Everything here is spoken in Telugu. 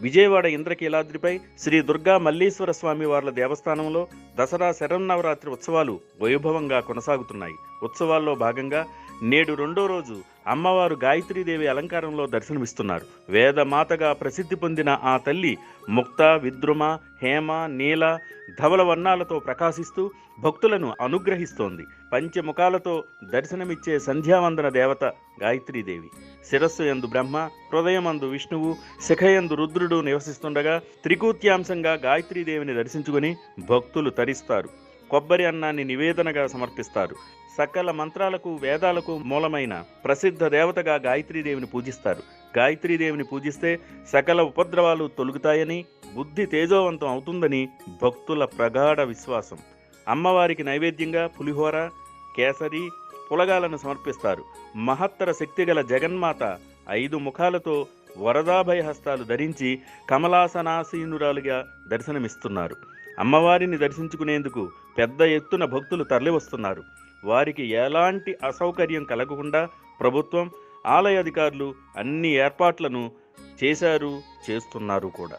విజయవాడ ఇంద్రకీలాద్రిపై శ్రీ దుర్గా మల్లీశ్వర స్వామి వార్ల దేవస్థానంలో దసరా శరన్నవరాత్రి ఉత్సవాలు వైభవంగా కొనసాగుతున్నాయి. ఉత్సవాల్లో భాగంగా నేడు రెండో రోజు అమ్మవారు గాయత్రీదేవి అలంకారంలో దర్శనమిస్తున్నారు. వేదమాతగా ప్రసిద్ధి పొందిన ఆ తల్లి ముక్త విద్రుమ హేమ నీల ధవల వర్ణాలతో ప్రకాశిస్తూ భక్తులను అనుగ్రహిస్తోంది. పంచముఖాలతో దర్శనమిచ్చే సంధ్యావందన దేవత గాయత్రీదేవి. శిరస్సు ఎందు బ్రహ్మ హృదయమందు విష్ణువు శిఖయందు రుద్రుడు నివసిస్తుండగా త్రికూత్యాంశంగా గాయత్రీదేవిని దర్శించుకుని భక్తులు తరిస్తారు. కొబ్బరి అన్నాన్ని నివేదనగా సమర్పిస్తారు. సకల మంత్రాలకు వేదాలకు మూలమైన ప్రసిద్ధ దేవతగా గాయత్రీదేవిని పూజిస్తారు. గాయత్రీదేవిని పూజిస్తే సకల ఉపద్రవాలు తొలుగుతాయని బుద్ధి తేజోవంతం అవుతుందని భక్తుల ప్రగాఢ విశ్వాసం. అమ్మవారికి నైవేద్యంగా పులిహోర కేసరి పులగాలను సమర్పిస్తారు. మహత్తర శక్తిగల జగన్మాత ఐదు ముఖాలతో వరదాభయ హస్తాలు ధరించి కమలాసనాసీనురాలుగా దర్శనమిస్తున్నారు. అమ్మవారిని దర్శించుకునేందుకు పెద్ద ఎత్తున భక్తులు తరలివస్తున్నారు. వారికి ఎలాంటి అసౌకర్యం కలగకుండా ప్రభుత్వం ఆలయ అధికారులు అన్ని ఏర్పాట్లను చేశారు చేస్తున్నారు కూడా.